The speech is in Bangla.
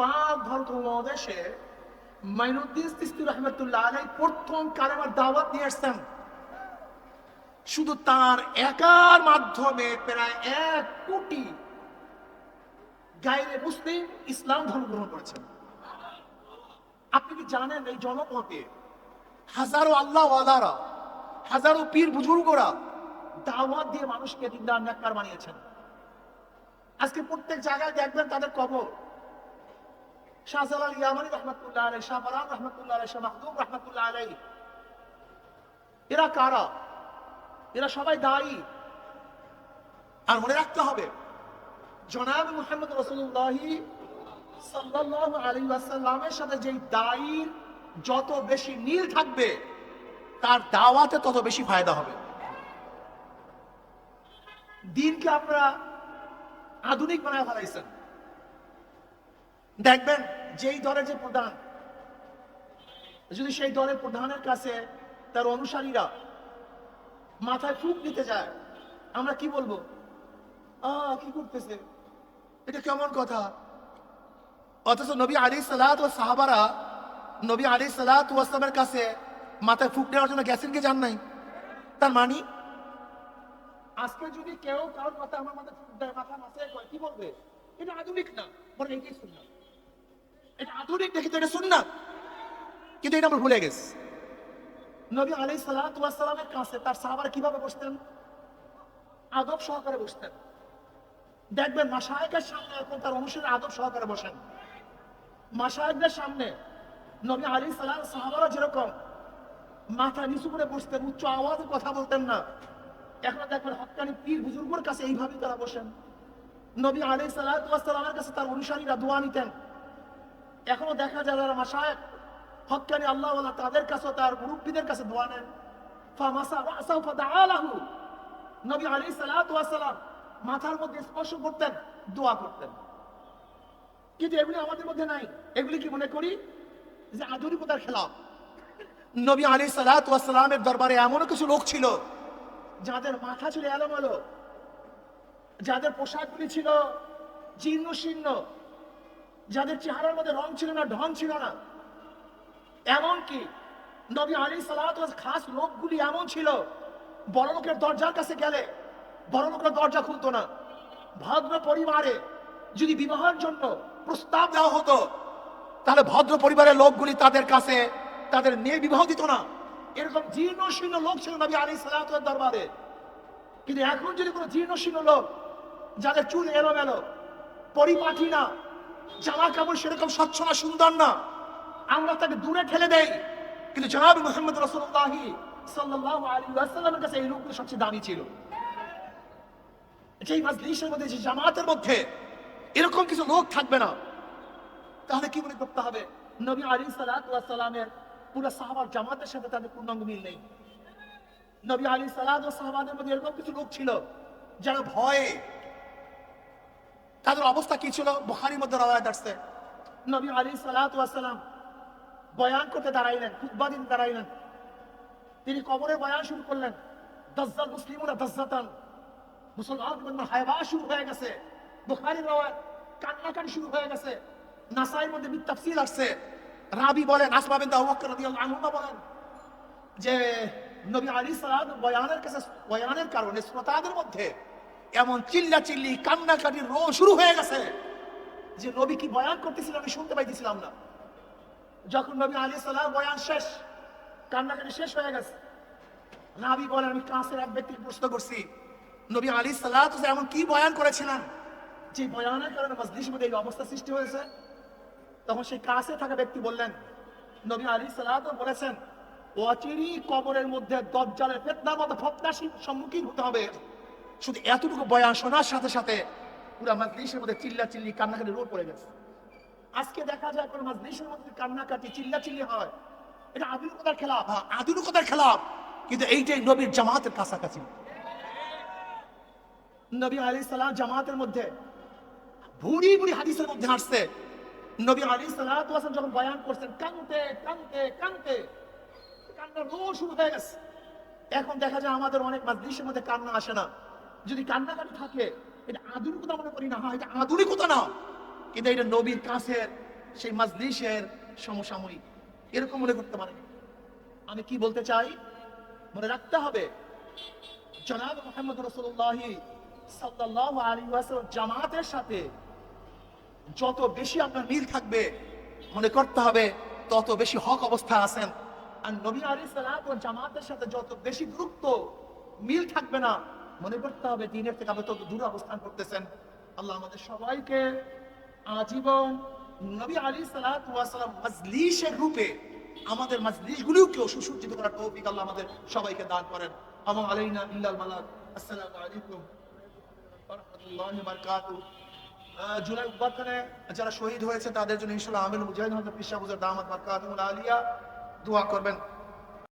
পাক ভারত মহাদেশে মাইনুদ্দিন রহমতুল্লাহ আলাই প্রথম দাওয়াত নিয়ে শুধু তার একার মাধ্যমে প্রায় এক কোটি মুসলিম ইসলাম ধর্ম গ্রহণ করেছেন। আপনি কি জানেন এই জনপথে হাজারো আল্লাহ আলারা হাজারো পীর বুজুর্গরা দাওয়াত দিয়ে মানুষকে দিনদার নেককার বানিয়েছেন। আজকে প্রত্যেক জায়গায় দেখবেন তাদের কবর। এরা কারা? এরা সবাই দায়ী। আর মনে রাখতে হবে, জনাব আলাইহি ওয়াসাল্লামের সাথে যেই যত বেশি মিল থাকবে, তার দাওয়াতে তত বেশি ফায়দা হবে। দিনকে আপনারা আধুনিক বানায় ফেলাইছেন। দেখবেন যেই দলের যে প্রধান, যদি সেই দলের প্রধানের কাছে তার অনুসারীরা মাথায় ফুক নিতে যায়, আমরা কি বলব? কি করতেছে? এটা কেমন কথা? অথচ নবী আলী সালাত ও সাহাবারা নবী আলী সালাত ওয়াসলামের কাছে মাথায় ফুক দেওয়ার জন্য গেছেন কি জান নাই? তার মানি? আজকে যদি কেউ কারোর কথা আমার মাথায় ফুক দেয় মাথা মাথায় করে কি বলবে? এটা আধুনিক না বলে এটাই শুননা এটা আধুনিক না কিন্তু এটা শুননা কিন্তু এটা আমরা ভুলে গেছি। নবী আলী সালামের কাছে তার সাহাবারা কীভাবে বসতেন? আদব সহকারে বসতেন। দেখবেন মাসায়কের সামনে এখন তার অনুসারে আদব সহকারে বসেন। মাসায়কদের সামনে নবী আলী সালাম, সাহাবারা যেরকম মাথা নিচু করে বসতেন, উচ্চ আওয়াজে কথা বলতেন না। এখন দেখবেন হকানি পীর বুজুর্গর কাছে এইভাবেই তারা বসেন। নবী আলী সালামের কাছে তার অনুসারীরা দোয়া নিতেন। এখনও দেখা যায় যারা মাসায়ক হকানি আল্লাহ তাদের কাছে তার মুরব্বীদের কাছে দোয়া নেন নবী ওয়াস সালাম মাথার মধ্যে স্পর্শ করতেন, দোয়া করতেন। কিন্তু এগুলি আমাদের মধ্যে নাই। এগুলি কি মনে করি? যে আধুনিকতার খেলাফ। নবী আলী সালাতু ওয়াস দরবারে এমন কিছু লোক ছিল, যাদের মাথা ছিল এলোমেলো, যাদের পোশাকগুলি ছিল জীর্ণ শীর্ণ যাদের চেহারার মধ্যে রং ছিল না, ঢং ছিল না। এমনকি নবী আলী সালাত খাস লোকগুলি এমন ছিল, বড় লোকের দরজার কাছে গেলে বড় লোকের দরজা খুলতো না। ভদ্র পরিবারে যদি বিবাহের জন্য প্রস্তাব দেওয়া হতো, তাহলে ভদ্র পরিবারের লোকগুলি তাদের কাছে তাদের মেয়ে বিবাহ দিত না। এরকম জীর্ণ শীর্ণ লোক ছিল নবী আলী সালাতের দরবারে। কিন্তু এখন যদি কোনো জীর্ণ শীর্ণ লোক, যাদের চুল এলোমেলো, পরিপাটি না জামা কাপড় সেরকম স্বচ্ছ না সুন্দর না। আমরা তাকে দূরে ঠেলে দেই। কিন্তু জনাব মোহাম্মদ রসুল্লাহি আলাইহি ওয়াসাল্লামের কাছে এই সবচেয়ে দামি ছিল। যেই মাজলিসের মধ্যে যে জামাতের মধ্যে এরকম কিছু লোক থাকবে না, তাহলে কি মনে করতে হবে? নবী আলী সালামের পুরো সাহাবার জামাতের সাথে তাদের পূর্ণাঙ্গ মিল নেই। নবী আলী সালাদ ও সাহাবাদের মধ্যে এরকম কিছু লোক ছিল যারা ভয়ে তাদের অবস্থা কি ছিল? বুখারির মধ্যে রওয়ায়াত আসছে। নবী আলী সালাম বয়ান করতে দাঁড়াইলেন, খুতবা দিতে দাঁড়াইলেন। তিনি কবরে বয়ান শুরু করলেন। দজ্জাল মুসলিমরা দজ্জাতান। মুসলমান হায়বা শুরু হয়ে গেছে। বুখারির রওয়ায়াত কান্নাকানি শুরু হয়ে গেছে। নাসাইর মধ্যে বিত্তাফসিল আসছে। রাবি বলেন, আসমা বিনতে আবু বকর রাদিয়াল্লাহু আনহু বলেন যে নবী আলী সালাম বয়ানের কাছে বয়ানের কারণে শ্রোতাদের মধ্যে এমন চিল্লা চিল্লি কান্নাকাটি রো শুরু হয়ে গেছে যে নবী কি বয়ান করতেছিলেন আমি শুনতে পাইতেছিলাম না। যখন নবী আলী সালাম বয়ান শেষ, কান্নাকাটি শেষ হয়ে গেছে। রাবি বলেন, আমি কাছের এক ব্যক্তিকে প্রশ্ন করছি, নবী আলী সালাহ এমন কি বয়ান করেছিলেন? যে বয়ানের কারণে মসজিদের মধ্যে এই অবস্থা সৃষ্টি হয়েছে। তখন সেই কাছে থাকা ব্যক্তি বললেন, নবী আলী সালাহ বলেছেন অচিরি কবরের মধ্যে দজ্জালের ফেতনার মতো ফতনার সম্মুখীন হতে হবে। শুধু এতটুকু বয়ান শোনার সাথে সাথে পুরো মাজলিসের মধ্যে চিল্লা চিল্লি কান্নাকাটি রোড পড়ে গেছে। আজকে দেখা যায় কোন মাজলিসের মধ্যে কান্নাকাটি চিল্লা চিল্লি হয়। এটা আধুনিকতার খেলাফ। হ্যাঁ আধুনিকতার খেলাফ। কিন্তু এইটাই নবীর জামাতের কাছাকাছি। নবী আলি সালাম জামাতের মধ্যে ভুড়ি ভুড়ি হাদিসের মধ্যে আসছে। নবী আলী সালাম যখন বয়ান করছেন কানতে কানতে কানতে কান্না রোজ শুরু হয়ে গেছে। এখন দেখা যায় আমাদের অনেক মাজলিসের মধ্যে কান্না আসে না। যদি কান্নাকাটি থাকে, এটা আধুনিকতা মনে করি না হ্যাঁ এটা আধুনিকতা না। কিন্তু এটা নবীর কাছের, সেই মাজলিসের সমসাময়িক। এরকম মনে করতে পারে আমি কি বলতে চাই? মনে রাখতে হবে, জনাব মোহাম্মদ রসুল্লাহ সাল্লাহ আলী জামাতের সাথে যত বেশি আপনার মিল থাকবে, মনে করতে হবে তত বেশি হক অবস্থা আছেন। আর নবী আলী সালাম জামাতের সাথে যত বেশি গুরুত্ব মিল থাকবে না মনে করতে হবে দিনের থেকে আপনি তত দূরে অবস্থান করতেছেন। আল্লাহ আমাদের সবাইকে আজীবন নবী আলী সালাম মজলিসের রূপে আমাদের মজলিসগুলিকেও সুসজ্জিত করার তৌফিক আল্লাহ আমাদের সবাইকে দান করেন। আমার আলাইনা ইল্লাল মালাক। আসসালামু আলাইকুম জুলাই উপাখ্যানে যারা শহীদ হয়েছে তাদের জন্য ইনশাল্লাহ আমিল মুজাহিদ হজরত পিসা বুজার দামাত বারকাতুল আলিয়া দোয়া করবেন।